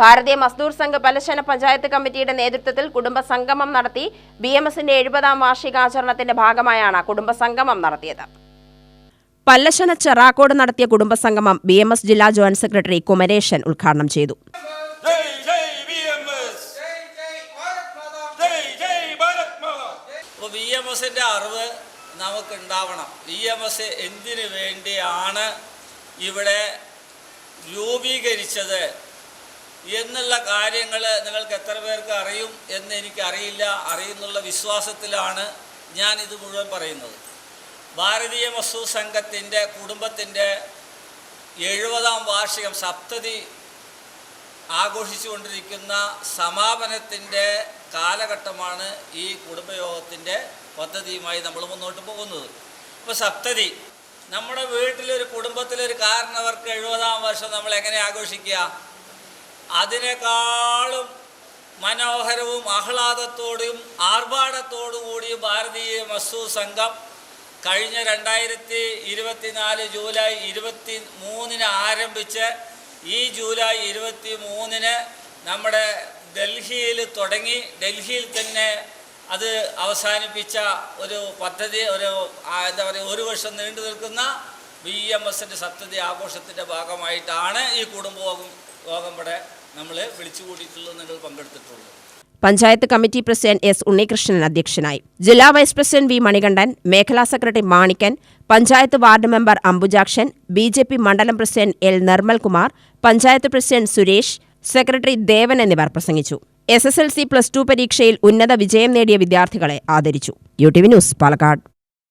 ഭാരതീയ മസ്ദൂർ സംഘ പലശന പഞ്ചായത്ത് കമ്മിറ്റിയുടെ നേതൃത്വത്തിൽ കുടുംബ സംഗമം നടത്തി ബി എം എസിന്റെ എഴുപതാം വാർഷികാചരണത്തിന്റെ ഭാഗമായാണ് കുടുംബ സംഗമം നടത്തിയത്. പല്ലശന ചെറാക്കോട് നടത്തിയ കുടുംബസംഗമം ബി എം എസ് ജില്ലാ ജോയിന്റ് സെക്രട്ടറി കുമരേശൻ ഉദ്ഘാടനം ചെയ്തു. വി എം എസിന്റെ അറിവ് നമുക്കുണ്ടാവണം. വി എം എസ് എന്തിനു വേണ്ടിയാണ് ഇവിടെ രൂപീകരിച്ചത് എന്നുള്ള കാര്യങ്ങൾ നിങ്ങൾക്ക് എത്ര പേർക്ക് അറിയും എന്ന് എനിക്കറിയില്ല. അറിയുന്നുള്ള വിശ്വാസത്തിലാണ് ഞാൻ ഇത് മുഴുവൻ പറയുന്നത്. ഭാരതീയ വസ്തു സംഘത്തിന്റെ കുടുംബത്തിന്റെ എഴുപതാം വാർഷികം സപ്തതി ആഘോഷിച്ചുകൊണ്ടിരിക്കുന്ന സമാപനത്തിന്റെ കാലഘട്ടമാണ് ഈ കുടുംബയോഗത്തിന്റെ പദ്ധതിയുമായി നമ്മൾ മുന്നോട്ട് പോകുന്നത്. ഇപ്പോൾ സപ്തതി നമ്മുടെ വീട്ടിലൊരു കുടുംബത്തിലൊരു കാരണവർക്ക് എഴുപതാം വർഷം നമ്മൾ എങ്ങനെ ആഘോഷിക്കുക? അതിനേക്കാളും മനോഹരവും ആഹ്ലാദത്തോടും ആർഭാടത്തോടും കൂടി ഭാരതീയ മസ്സൂ സംഘം കഴിഞ്ഞ രണ്ടായിരത്തി ഇരുപത്തിനാല് ജൂലൈ ഇരുപത്തി മൂന്നിന് ആരംഭിച്ച് ഈ ജൂലൈ ഇരുപത്തി മൂന്നിന് നമ്മുടെ ഡൽഹിയിൽ തുടങ്ങി. ഡൽഹിയിൽ തന്നെ അത് അവസാനിപ്പിച്ച ഒരു പദ്ധതി ഒരു എന്താ പറയുക ഒരു വർഷം നീണ്ടു നിൽക്കുന്ന ബി എം എസിന്റെ സത്യതി ആഘോഷത്തിന്റെ ഭാഗമായിട്ടാണ് ഈ കുടുംബയോഗം യോഗം ഇവിടെ നമ്മൾ വിളിച്ചു കൂടിയിട്ടുള്ളത് നിങ്ങൾ പങ്കെടുത്തിട്ടുള്ളത് panchayat committee president S Unnikrishnan അധ്യക്ഷനായി. ജില്ലാ വൈസ് പ്രസിഡന്റ് വി മണികണ്ഠൻ മേഖലാ secretary Manikkan panchayat ward member Ambujakshan B J P മണ്ഡലം president L Nirmalkumar panchayat president Suresh secretary Devan എന്നിവർ പ്രസംഗിച്ചു. S S L C plus two പരീക്ഷയിൽ ഉന്നത വിജയം നേടിയ വിദ്യാർത്ഥികളെ ആദരിച്ചു. U T V news Palakkad.